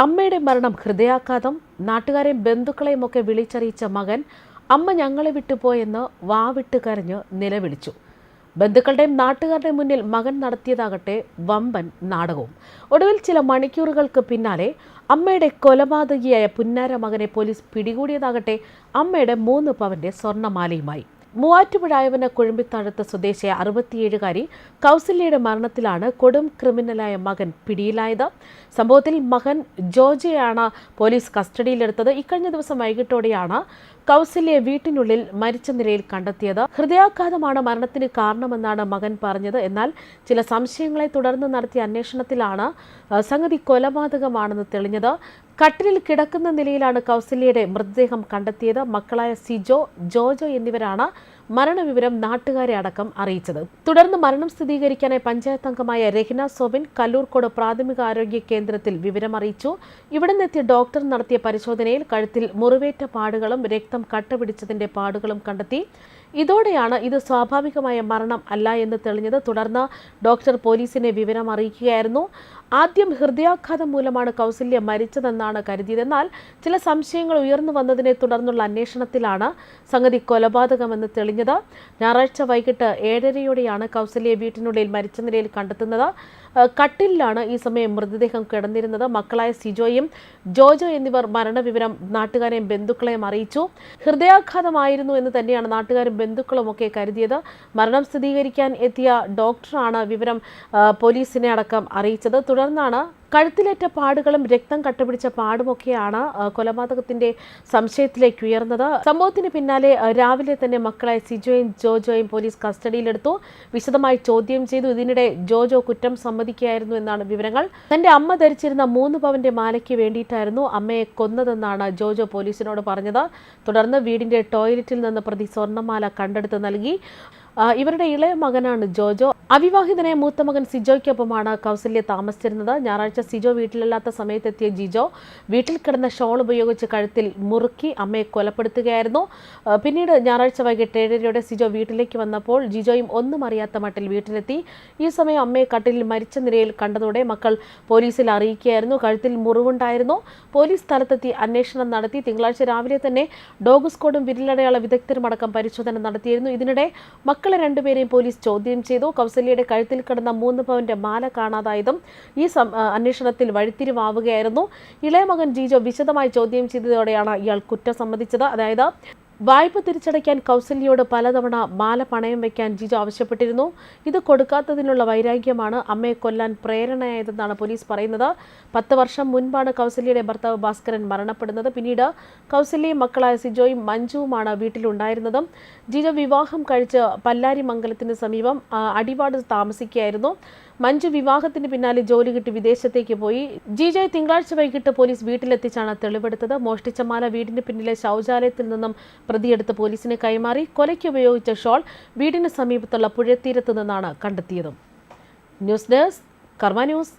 അമ്മയുടെ മരണം ഹൃദയാഘാതം നാട്ടുകാരെയും ബന്ധുക്കളെയും ഒക്കെ വിളിച്ചറിയിച്ച മകൻ അമ്മ ഞങ്ങളെ വിട്ടുപോയെന്ന് വാവിട്ട് കരഞ്ഞ് നിലവിളിച്ചു. ബന്ധുക്കളുടെയും നാട്ടുകാരുടെയും മുന്നിൽ മകൻ നടത്തിയതാകട്ടെ വമ്പൻ നാടകവും. ഒടുവിൽ ചില മണിക്കൂറുകൾക്ക് പിന്നാലെ അമ്മയുടെ കൊലപാതകിയായ പുന്നാര മകനെ പോലീസ് പിടികൂടിയതാകട്ടെ അമ്മയുടെ മൂന്ന് പവന്റെ സ്വർണമാലയുമായി. മൂവാറ്റുപുഴായവന കുഴമ്പിത്താഴത്ത് സ്വദേശിയ അറുപത്തിയേഴുകാരി കൗസല്യയുടെ മരണത്തിലാണ് കൊടും ക്രിമിനലായ മകൻ പിടിയിലായത്. സംഭവത്തിൽ മകൻ ജോജയാണ് പോലീസ് കസ്റ്റഡിയിലെടുത്തത്. ഇക്കഴിഞ്ഞ ദിവസം വൈകിട്ടോടെയാണ് കൗസല്യയെ വീട്ടിനുള്ളിൽ മരിച്ച നിലയിൽ കണ്ടെത്തിയത്. ഹൃദയാഘാതമാണ് മരണത്തിന് കാരണമെന്നാണ് മകൻ പറഞ്ഞത്. എന്നാൽ ചില സംശയങ്ങളെ തുടർന്ന് നടത്തിയ അന്വേഷണത്തിലാണ് സംഗതി കൊലപാതകമാണെന്ന് തെളിഞ്ഞത്. കട്ടിലിൽ കിടക്കുന്ന നിലയിലാണ് കൗസല്യയുടെ മൃതദേഹം കണ്ടെത്തിയത്. മക്കളായ സിജോ ജോജോ എന്നിവരാണ് മരണവിവരം നാട്ടുകാരെ അടക്കം അറിയിച്ചത്. തുടർന്ന് മരണം സ്ഥിരീകരിക്കാനായി പഞ്ചായത്ത് അംഗമായ രഹിന സോബിൻ കല്ലൂർക്കോട് പ്രാഥമിക ആരോഗ്യ കേന്ദ്രത്തിൽ വിവരമറിയിച്ചു ഇവിടെ നിന്നെത്തിയ ഡോക്ടർ നടത്തിയ പരിശോധനയിൽ കഴുത്തിൽ മുറിവേറ്റ പാടുകളും രക്തം കട്ടപിടിച്ചതിന്റെ പാടുകളും കണ്ടെത്തി. ഇതോടെയാണ് ഇത് സ്വാഭാവികമായ മരണം അല്ല എന്ന് തെളിഞ്ഞത്. തുടർന്ന് ഡോക്ടർ പോലീസിനെ വിവരം അറിയിക്കുകയായിരുന്നു. ആദ്യം ഹൃദയാഘാതം മൂലമാണ് കൗസല്യ മരിച്ചതെന്നാണ് കരുതിയതെന്നാൽ ചില സംശയങ്ങൾ ഉയർന്നു വന്നതിനെ തുടർന്നുള്ള അന്വേഷണത്തിലാണ് സംഗതി കൊലപാതകമെന്ന് തെളിഞ്ഞത്. ഞായറാഴ്ച വൈകിട്ട് ഏഴരയോടെയാണ് കൗസല്യെ വീട്ടിനുള്ളിൽ മരിച്ച നിലയിൽ കണ്ടെത്തുന്നത്. കട്ടിലാണ് ഈ സമയം മൃതദേഹം കിടന്നിരുന്നത്. മക്കളായ സിജോയും ജോജോ എന്നിവർ മരണവിവരം നാട്ടുകാരെയും ബന്ധുക്കളെയും അറിയിച്ചു. ഹൃദയാഘാതമായിരുന്നു എന്ന് തന്നെയാണ് നാട്ടുകാരും ബന്ധുക്കളും ഒക്കെ കരുതിയത്. മരണം സ്ഥിരീകരിക്കാൻ എത്തിയ ഡോക്ടറാണ് വിവരം പോലീസിനെ അടക്കം അറിയിച്ചത്. തുടർന്നാണ് കഴുത്തിലേറ്റ പാടുകളും രക്തം കട്ടപിടിച്ച പാടുമൊക്കെയാണ് കൊലപാതകത്തിന്റെ സംശയത്തിലേക്ക് ഉയർന്നത്. സംഭവത്തിന് പിന്നാലെ രാവിലെ തന്നെ മക്കളായ സിജോയും ജോജോയും പോലീസ് കസ്റ്റഡിയിലെടുത്തു. വിശദമായി ചോദ്യം ചെയ്തു. ഇതിനിടെ ജോജോ കുറ്റം സമ്മതിക്കുകയായിരുന്നു എന്നാണ് വിവരങ്ങൾ. തന്റെ അമ്മ ധരിച്ചിരുന്ന മൂന്ന് പവന്റെ മാലയ്ക്ക് വേണ്ടിയിട്ടായിരുന്നു അമ്മയെ കൊന്നതെന്നാണ് ജോജോ പോലീസിനോട് പറഞ്ഞത്. തുടർന്ന് വീടിന്റെ ടോയ്ലറ്റിൽ നിന്ന് പ്രതി സ്വർണമാല കണ്ടെടുത്ത് നൽകി. ഇവരുടെ ഇളയ മകനാണ് ജോജോ. അവിവാഹിതനായ മൂത്ത മകൻ സിജോയ്ക്കൊപ്പമാണ് കൗസല്യ താമസിച്ചിരുന്നത്. ഞായറാഴ്ച സിജോ വീട്ടിലല്ലാത്ത സമയത്തെത്തിയ ജിജോ വീട്ടിൽ കിടന്ന ഷോൾ ഉപയോഗിച്ച് കഴുത്തിൽ മുറുക്കി അമ്മയെ കൊലപ്പെടുത്തുകയായിരുന്നു. പിന്നീട് ഞായറാഴ്ച വൈകിട്ട് ഏഴരയോടെ സിജോ വീട്ടിലേക്ക് വന്നപ്പോൾ ജിജോയും ഒന്നും അറിയാത്ത മട്ടിൽ വീട്ടിലെത്തി. ഈ സമയം അമ്മയെ കട്ടിലിൽ മരിച്ച നിലയിൽ കണ്ടതോടെ മക്കൾ പോലീസിൽ അറിയിക്കുകയായിരുന്നു. കഴുത്തിൽ മുറിവുണ്ടായിരുന്നു. പോലീസ് സ്ഥലത്തെത്തി അന്വേഷണം നടത്തി. തിങ്കളാഴ്ച രാവിലെ തന്നെ ഡോഗ് സ്ക്വാഡും വിരലടയാള വിദഗ്ധരുമടക്കം പരിശോധന നടത്തിയിരുന്നു. ഇതിനിടെ മക്കളെ രണ്ടുപേരെയും പോലീസ് ചോദ്യം ചെയ്തു. കൗസല്യയുടെ കഴുത്തിൽ കിടന്ന മൂന്ന് പവന്റെ മാല കാണാതായതും ഈ അന്വേഷണത്തിൽ വഴിത്തിരിവാവുകയായിരുന്നു. ഇളയ മകൻ ജിജോ വിശദമായി ചോദ്യം ചെയ്തതോടെയാണ് ഇയാൾ കുറ്റം സമ്മതിച്ചത്. അതായത് വായ്പ തിരിച്ചടയ്ക്കാൻ കൗസല്യയോട് പലതവണ മാല പണയം വയ്ക്കാൻ ജിജു ആവശ്യപ്പെട്ടിരുന്നു. ഇത് കൊടുക്കാത്തതിനുള്ള വൈരാഗ്യമാണ് അമ്മയെ കൊല്ലാൻ പ്രേരണയായതെന്നാണ് പോലീസ് പറയുന്നത്. പത്ത് വർഷം മുൻപാണ് കൗസല്യയുടെ ഭർത്താവ് ഭാസ്കരൻ മരണപ്പെടുന്നത്. പിന്നീട് കൗസല്യയും മക്കളായ സിജോയും മഞ്ജുവുമാണ് വീട്ടിലുണ്ടായിരുന്നതും. ജിജു വിവാഹം കഴിച്ച് പല്ലാരി മംഗലത്തിന് സമീപം അടിവാട് താമസിക്കുകയായിരുന്നു. മഞ്ജു വിവാഹത്തിന് പിന്നാലെ ജോലി കിട്ടി വിദേശത്തേക്ക് പോയി. ജിജോയ് തിങ്കളാഴ്ച വൈകിട്ട് പോലീസ് വീട്ടിലെത്തിച്ചാണ് തെളിവെടുത്തത്. മോഷ്ടിച്ച മാല വീടിന് പിന്നിലെ ശൗചാലയത്തിൽ നിന്നും പ്രതിയെടുത്ത് പോലീസിനെ കൈമാറി കൊലയ്ക്ക് ഉപയോഗിച്ച ഷോൾ വീടിന് സമീപത്തുള്ള പുഴത്തീരത്ത് നിന്നാണ് കണ്ടെത്തിയതും. News desk Karma news.